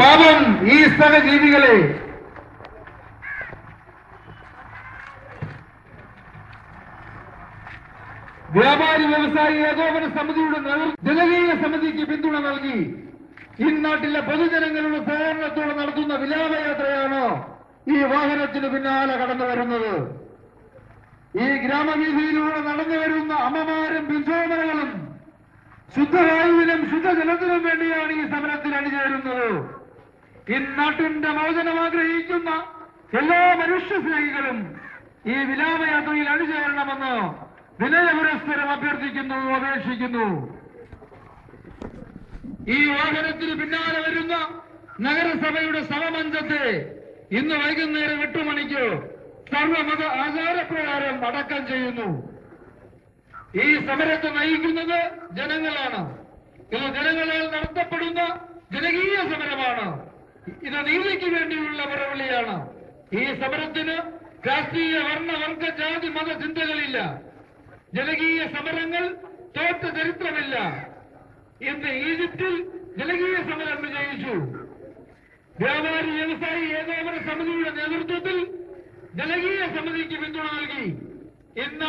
പാപം ഈ സഹജീവികളെ വ്യാപാരി വ്യവസായി ഏകോപന സമിതിയുടെ ജനകീയ സമിതിക്ക് പിന്തുണ നൽകി. ഇന്നാട്ടിലെ പൊതുജനങ്ങളുടെ സഹകരണത്തോടെ നടത്തുന്ന വിലാപയാത്രയാണ് ഈ വാഹനത്തിന് പിന്നാലെ കടന്നു വരുന്നത്. ഈ ഗ്രാമവീതിയിലൂടെ നടന്നു വരുന്ന അമ്മമാരും പിൻചോദനകളും ശുദ്ധവായുവിനും ശുദ്ധജലത്തിനും വേണ്ടിയാണ് ഈ സമരത്തിൽ അണിചേരുന്നത്. ഇന്നാട്ടിന്റെ മോചനം ആഗ്രഹിക്കുന്ന എല്ലാ മനുഷ്യ സ്നേഹികളും ഈ വിലാപയാത്രയിൽ അണിചേരണമെന്ന് വിനയപുരസ്സരം അഭ്യർത്ഥിക്കുന്നു അപേക്ഷിക്കുന്നു. ഈ വാഹനത്തിന് പിന്നാലെ വരുന്ന നഗരസഭയുടെ സമമഞ്ചത്തെ ഇന്ന് വൈകുന്നേരം എട്ട് മണിക്ക് സർവമത ആചാരപ്രകാരം അടക്കം ചെയ്യുന്നു. ഈ സമരത്തെ നയിക്കുന്നത് ജനങ്ങളാണ്. ഇത് ജനങ്ങളാൽ നടത്തപ്പെടുന്ന ജനകീയ സമരമാണ്. ഇത് നീതിക്ക് വേണ്ടിയുള്ള പുറവിളിയാണ്. ഈ സമരത്തിന് രാഷ്ട്രീയ വർണ വർഗ ജാതി മത ചിന്തകളില്ല. ജനകീയ സമരങ്ങൾ തോറ്റ ചരിത്രമില്ല. ഇന്ന് ഈജിപ്തിൽ ജനകീയ സമരം വിജയിച്ചു. വ്യാപാരി വ്യവസായി ഏകോപന സമിതിയുടെ നേതൃത്വത്തിൽ ജനകീയ സമിതിക്ക് പിന്തുണ നൽകി. ഇന്ന്